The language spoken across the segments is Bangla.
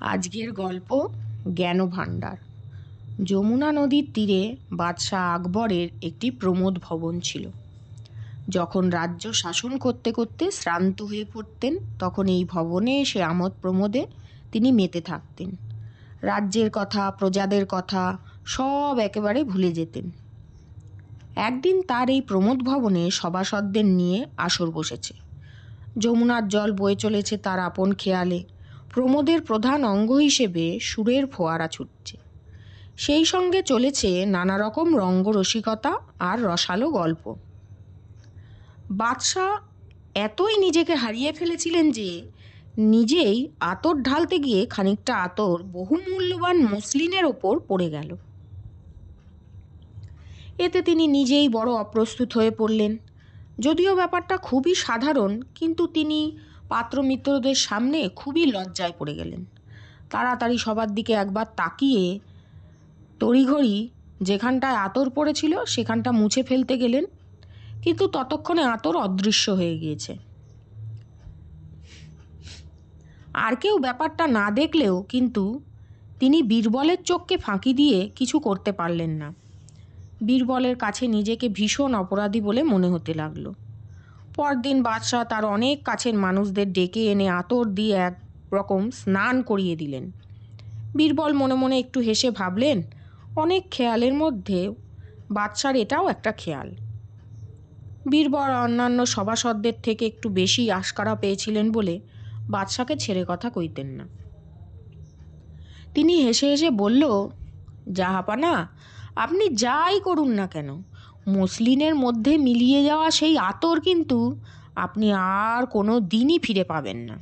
আজকের গল্প জ্ঞানভাণ্ডার। যমুনা নদীর তীরে বাদশাহ আকবরের একটি প্রমোদ ভবন ছিল। যখন রাজ্য শাসন করতে করতে শ্রান্ত হয়ে পড়তেন, তখন এই ভবনে এসে আমোদ প্রমোদে তিনি মেতে থাকতেন। রাজ্যের কথা, প্রজাদের কথা সব একেবারে ভুলে যেতেন। একদিন তার এই প্রমোদ ভবনে সভাসদদের নিয়ে আসর বসেছে। যমুনার জল বয়ে চলেছে তার আপন খেয়ালে। প্রমোদের প্রধান অঙ্গ হিসেবে সুরের ফোয়ারা ছুটছে। সেই সঙ্গে চলেছে নানা রকম রঙ্গরসিকতা আর রসালো গল্প। বাদশাহ এতই নিজেকে হারিয়ে ফেলেছিলেন যে, নিজেই আতর ঢালতে গিয়ে খানিকটা আতর বহুমূল্যবান মসলিনের ওপর পড়ে গেল। এতে তিনি নিজেই বড় অপ্রস্তুত হয়ে পড়লেন। যদিও ব্যাপারটা খুবই সাধারণ, কিন্তু তিনি পাত্রমিত্রদের সামনে খুবই লজ্জায় পড়ে গেলেন। তাড়াতাড়ি সবার দিকে একবার তাকিয়ে তড়িঘড়ি যেখানটায় আতর পড়েছিল সেখানটা মুছে ফেলতে গেলেন, কিন্তু ততক্ষণে আতর অদৃশ্য হয়ে গিয়েছে। আর কেউ ব্যাপারটা না দেখলেও কিন্তু তিনি বীরবলের চোখকে ফাঁকি দিয়ে কিছু করতে পারলেন না। বীরবলের কাছে নিজেকে ভীষণ অপরাধী বলে মনে হতে লাগল। পরদিন বাদশাহ তার অনেক কাছের মানুষদের ডেকে এনে আতর দিয়ে এক রকম স্নান করিয়ে দিলেন। বীরবল মনে মনে একটু হেসে ভাবলেন, অনেক খেয়ালের মধ্যে বাদশার এটাও একটা খেয়াল। বীরবল অন্যান্য সভাসদদের থেকে একটু বেশি আশকারা পেয়েছিলেন বলে বাদশাকে ছেড়ে কথা কইতেন না। তিনি হেসে হেসে বলল, জাহাপানা, আপনি যাই করুন না কেন? মসলিনের মধ্যে মিলিয়ে যাওয়া সেই আতর কিন্তু আপনি আর কোনো দিনই ফিরে পাবেন না।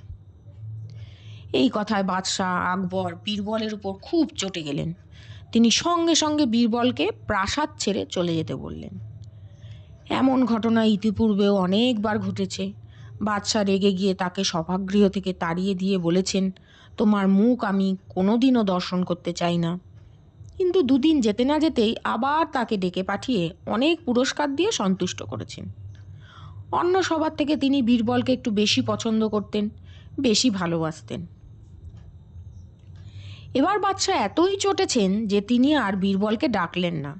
এই কথায় বাদশাহ আকবর বীরবলের উপর খুব চটে গেলেন। তিনি সঙ্গে সঙ্গে বীরবলকে প্রাসাদ ছেড়ে চলে যেতে বললেন। এমন ঘটনা ইতিপূর্বেও অনেকবার ঘটেছে। বাদশাহ রেগে গিয়ে তাকে সভাগৃহ থেকে তাড়িয়ে দিয়ে বলেছেন, তোমার মুখ আমি কোনোদিনও দর্শন করতে চাই না। কিন্তু দুদিন যেতে না যেতেই আবার তাকে ডেকে পাঠিয়ে অনেক পুরস্কার দিয়ে সন্তুষ্ট করেছেন। অন্য সবার থেকে তিনি বীরবলকে একটু বেশি পছন্দ করতেন, বেশি ভালোবাসতেন। এবার বাদশাহ এতই চটেছেন যে তিনি আর বীরবলকে ডাকলেন না।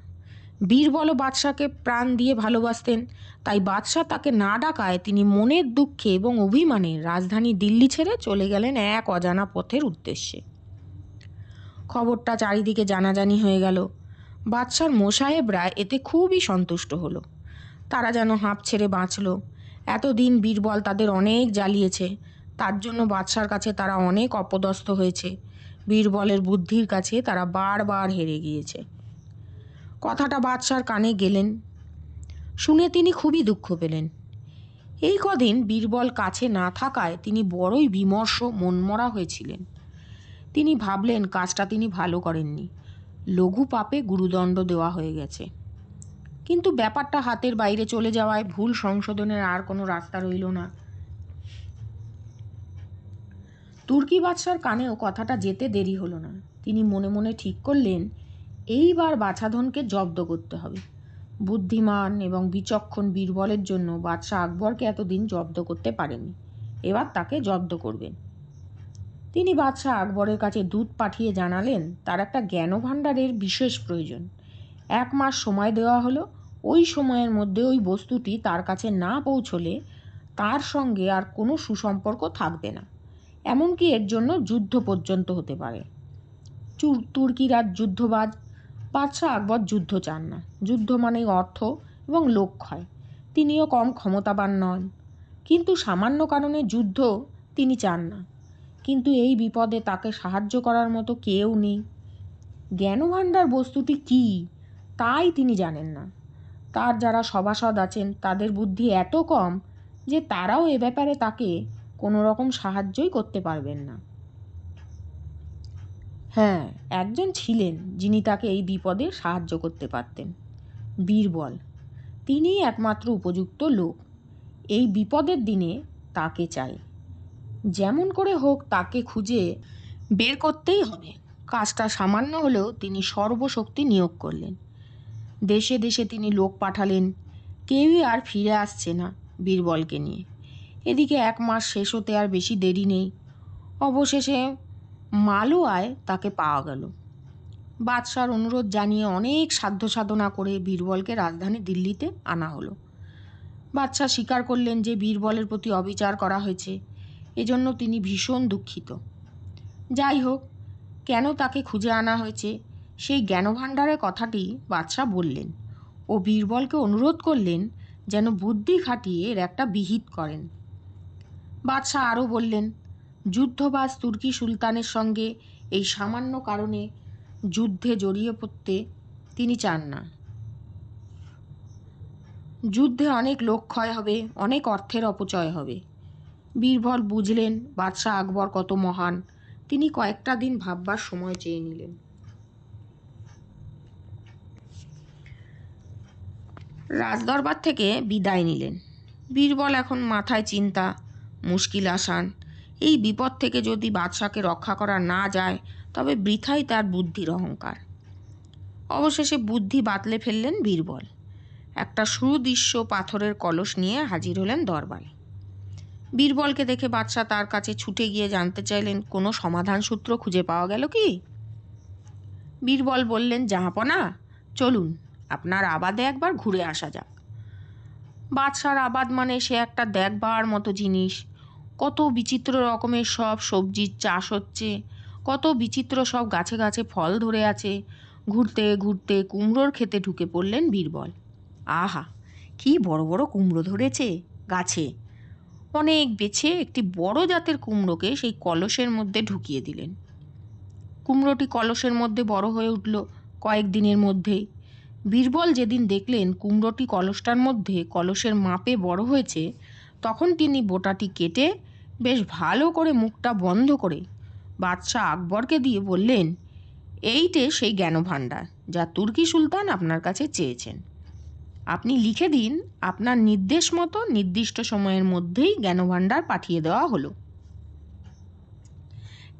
বীরবলও বাদশাকে প্রাণ দিয়ে ভালোবাসতেন, তাই বাদশাহ তাকে না ডাকায় তিনি মনের দুঃখে এবং অভিমানে রাজধানী দিল্লি ছেড়ে চলে গেলেন এক অজানা পথের উদ্দেশ্যে। খবরটা চারিদিকে জানাজানি হয়ে গেল। বাদশার মোসাহেবরা এতে খুবই সন্তুষ্ট হলো। তারা যেন হাঁপ ছেড়ে বাঁচল। এতদিন বীরবল তাদের অনেক জ্বালিয়েছে। তার জন্য বাদশার কাছে তারা অনেক অপদস্থ হয়েছে। বীরবলের বুদ্ধির কাছে তারা বারবার হেরে গিয়েছে। কথাটা বাদশার কানে গেলেন। শুনে তিনি খুবই দুঃখ পেলেন। এই কদিন বীরবল কাছে না থাকায় তিনি বড়ই বিমর্ষ, মনমরা হয়েছিলেন। তিনি ভাবলেন, কাজটা তিনি ভালো করেননি। লঘু পাপে গুরুদণ্ড দেওয়া হয়ে গেছে। কিন্তু ব্যাপারটা হাতের বাইরে চলে যাওয়ায় ভুল সংশোধনের আর কোনো রাস্তা রইল না। তুর্কি বাদশার কানেও কথাটা যেতে দেরি হলো না। তিনি মনে মনে ঠিক করলেন, এইবার বাছাধনকে জব্দ করতে হবে। বুদ্ধিমান এবং বিচক্ষণ বীরবলের জন্য বাদশাহ আকবরকে এতদিন জব্দ করতে পারেনি এবার তাকে জব্দ করবেন। তিনি বাদশাহ আকবরের কাছে দুধ পাঠিয়ে জানালেন, তার একটা জ্ঞানভাণ্ডারের বিশেষ প্রয়োজন। এক মাস সময় দেওয়া হলো, ওই সময়ের মধ্যে ওই বস্তুটি তার কাছে না পৌঁছলে তার সঙ্গে আর কোনো সুসম্পর্ক থাকবে না। এমনকি এর জন্য যুদ্ধ পর্যন্ত হতে পারে। তুর্কিরা যুদ্ধবাজ, বাদশাহ আকবর যুদ্ধ চান না। যুদ্ধ মানে অর্থ এবং লক্ষ্য তিনিও কম ক্ষমতাবান নন। কিন্তু সামান্য কারণে যুদ্ধ তিনি চান না। কিন্তু এই বিপদে তাকে সাহায্য করার মতো কেউ নেই। জ্ঞানভাণ্ডার বস্তুটি কী, তাই তিনি জানেন না। তার যারা সভাসদ আছেন, তাদের বুদ্ধি এত কম যে তারাও এ ব্যাপারে তাকে কোনো রকম সাহায্যই করতে পারবেন না। হ্যাঁ একজন ছিলেন যিনি তাকে এই বিপদে সাহায্য করতে পারতেন। বীরবল, তিনিই একমাত্র উপযুক্ত লোক। এই বিপদের দিনে তাকে চাই। যেমন করে হোক তাকে খুঁজে বের করতেই হবে। কাজটা সামান্য হলেও তিনি সর্বশক্তি নিয়োগ করলেন। দেশে দেশে তিনি লোক পাঠালেন। কেউই আর ফিরে আসছে না বীরবলকে নিয়ে। এদিকে এক মাস শেষ হতে আর বেশি দেরি নেই। অবশেষে মালোয়ায় তাকে পাওয়া গেল। বাদশার অনুরোধ জানিয়ে অনেক সাধ্য সাধনা করে বীরবলকে রাজধানী দিল্লিতে আনা হলো। বাদশাহ স্বীকার করলেন যে বীরবলের প্রতি অবিচার করা হয়েছে। এজন্য তিনি ভীষণ দুঃখিত। যাই হোক, কেন তাকে খুঁজে আনা হয়েছে? সেই জ্ঞানভাণ্ডারের কথাটি বাদশাহ বললেন। ও বীরবলকে অনুরোধ করলেন যেন বুদ্ধি খাটিয়ে এর একটা বিহিত করেন। বাদশাহ আরও বললেন যুদ্ধবাজ তুর্কি সুলতানের সঙ্গে এই সামান্য কারণে যুদ্ধে জড়িয়ে পড়তে তিনি চান না। যুদ্ধে অনেক লোক ক্ষয় হবে, অনেক অর্থের অপচয় হবে। বীরবল বুঝলেন, বাদশাহ আকবর কত মহান। তিনি কয়েকটা দিন ভাববার সময় চেয়ে নিলেন। রাজদরবার থেকে বিদায় নিলেন। বীরবল এখন মাথায় চিন্তা, মুশকিল আসান। এই বিপদ থেকে যদি বাদশাকে রক্ষা করা না যায়, তবে বৃথাই তার বুদ্ধির অহংকার। অবশেষে বুদ্ধি বাতলে ফেললেন বীরবল। একটা সুদৃশ্য পাথরের কলস নিয়ে হাজির হলেন দরবারে। বীরবলকে দেখে বাদশাহ তার কাছে ছুটে গিয়ে জানতে চাইলেন, কোনো সমাধান সূত্র খুঁজে পাওয়া গেল কি? বীরবল বললেন, জাহাপনা, চলুন, আপনার আবাদে একবার ঘুরে আসা যাক। বাদশার আবাদ মানে সে একটা দেখবার মতো জিনিস। কত বিচিত্র রকমের সব সবজির চাষ হচ্ছে, কত বিচিত্র সব গাছে গাছে ফল ধরে আছে। ঘুরতে ঘুরতে কুমড়োর খেতে ঢুকে পড়লেন বীরবল। আহা, কি বড় বড় কুমড়ো ধরেছে গাছে। অনেক বেছে একটি বড় জাতের কুমড়োকে সেই কলসের মধ্যে ঢুকিয়ে দিলেন। কুমড়োটি কলসের মধ্যে বড় হয়ে উঠল কয়েকদিনের মধ্যেই। বীরবল যেদিন দেখলেন কুমড়োটি কলসটার মধ্যে কলসের মাপে বড় হয়েছে, তখন তিনি বোটাটি কেটে বেশ ভালো করে মুখটা বন্ধ করে বাদশাহ আকবরকে দিয়ে বললেন, এইটে সেই জ্ঞানভাণ্ডার, যা তুর্কি সুলতান আপনার কাছে চেয়েছেন। আপনি লিখে দিন আপনার নির্দেশ মতো নির্দিষ্ট সময়ের মধ্যেই জ্ঞানভাণ্ডার পাঠিয়ে দেওয়া হলো।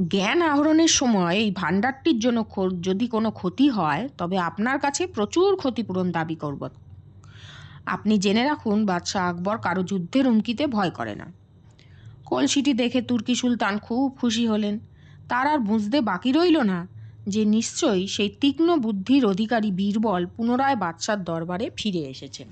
জ্ঞান আহরণের সময় এই ভাণ্ডারটির জন্য যদি কোনো ক্ষতি হয়, তবে আপনার কাছে প্রচুর ক্ষতিপূরণ দাবি করব। আপনি জেনে রাখুন, বাদশাহ আকবর কারও যুদ্ধের হুমকিতে ভয় করে না। কলসিটি দেখে তুর্কি সুলতান খুব খুশি হলেন। তার আর বুঝতে বাকি রইল না। যে নিশ্চয়ই সেই তীক্ষ্ণ বুদ্ধির অধিকারী বীরবল পুনরায় বাদশার দরবারে ফিরে এসেছেন।